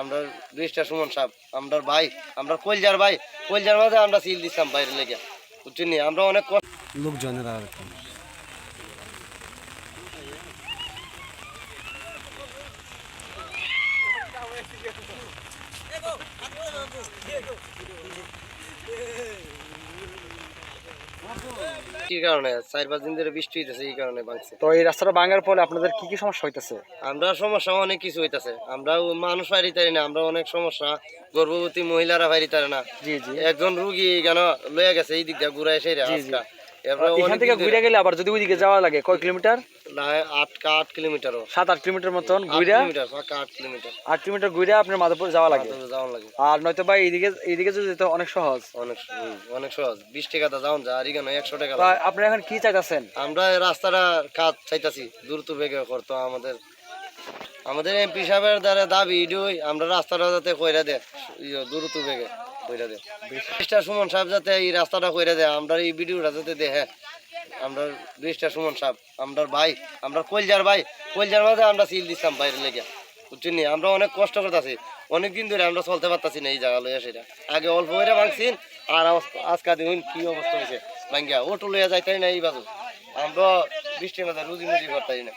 আমরা দুইটা সুমন সাহেব আমরা ভাই আমরা কলজার ভাই। কলজার মাঝে আমরা সিল দিচ্ছিলাম বাইরে লেগে। বুঝছেন নি? আমরা অনেক কষ্ট লোকজনের আর কি কি কারণে? চার পাঁচ দিন ধরে বৃষ্টি হইতেছে এই কারণে ভাঙছে। তো এই রাস্তাটা ভাঙার ফলে আপনাদের কি কি সমস্যা হইতেছে? আমরা সমস্যা অনেক কিছু হইতেছে। আমরা মানুষ পারিতারি না আমরা অনেক সমস্যা। গর্ভবতী মহিলারা পারিতারে না। জি জি। একজন রুগী কেন লয়ে গেছে এই দিক দিয়ে ঘুরে এসে এখান থেকে ঘুরে গেলে আবার যদি ওইদিকে যাওয়া লাগে কয় কিলোমিটার? আট আট কিলোমিটারও সাত আট কিলোমিটার মতন আট ঘুরে কিলোমিটার পাকা আট কিলোমিটার। আট কিলোমিটার ঘুরে আপনার মাধবপুর যাওয়া লাগে। মাধবপুর লাগে। আর নয়তো ভাই এইদিকে এইদিকে যেতে অনেক সহজ। অনেক অনেক সহজ। বিশ টাকা দা যাওন যা আর এখানে একশো টাকা আপনারা এখন কি চাইতেছেন? আমরা রাস্তাটা কাজ চাইতাছি দ্রুত বেগে করতো আমাদের। আমাদের এমপি সাহেবের দ্বারা দাবি ইডুই আমরা রাস্তাটা যাতে কইরা দে ইয়ে, দ্রুত বেগে কইরা দে বিশটা সুমন সাহেব যাতে এই রাস্তাটা কইরা দে আমরা এই ভিডিওটা যাতে দেখে আমরা বিশটা সুমন সাহেব আমরা ভাই আমরা কলজার ভাই কলজার মাঝে আমরা সিল দিচ্ছিলাম বাইরে লেগে। বুঝছেন? আমরা অনেক কষ্ট করতেছি। অনেক দিন ধরে আমরা চলতে পারতাছি না এই জায়গা লইয়া সেটা। আগে অল্প করে ভাঙছিন আর আজ- আজকা দেখুন কি অবস্থা হয়েছে ভাঙ্গিয়া অটো লইয়া যাইতাই না এই বাজু। আমরা বৃষ্টির মাঝে রুজি মুজি করতাই না।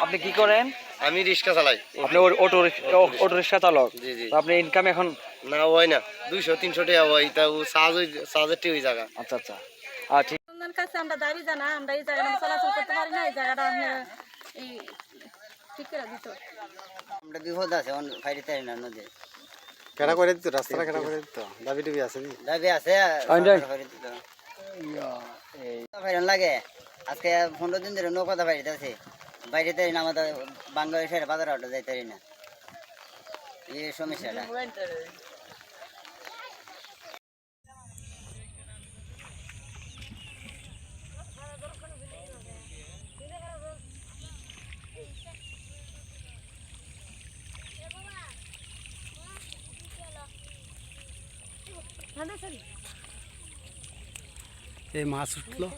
আপনি কি করেন? আমি রিক্সা চালাই। আপনি অটো রিক্সা- অটো রিক্সা। চালক। জি জি। আপনি ইনকাম এখন না হয় না। দুইশো তিনশো টাকা হয়। তা ও সাজ সাজের টি ওই জায়গা। আচ্ছা আচ্ছা। আর ঠিক আপনার কাছে আমরা দাবি জানা আমরা এই জায়গাটা চলাচল করতে পারি না এই জায়গাটা এই ঠিক করে দিত আমরা বিপদ আছে অন ফাইতে না নদী কেনা করে দিত রাস্তাটা কেনা করে দিত? দাবি টাবি আছে দাবি আছে আইন যাই। ফাইরন লাগে। আজকে পনেরো দিন ধরে নৌকা বাইরে আছে। বাইরে তারি না আমাদের বাংলাদেশের বাজার আউটে যাইতে পারি না। এই সমস্যাটা। ఏ మా సుట్లో?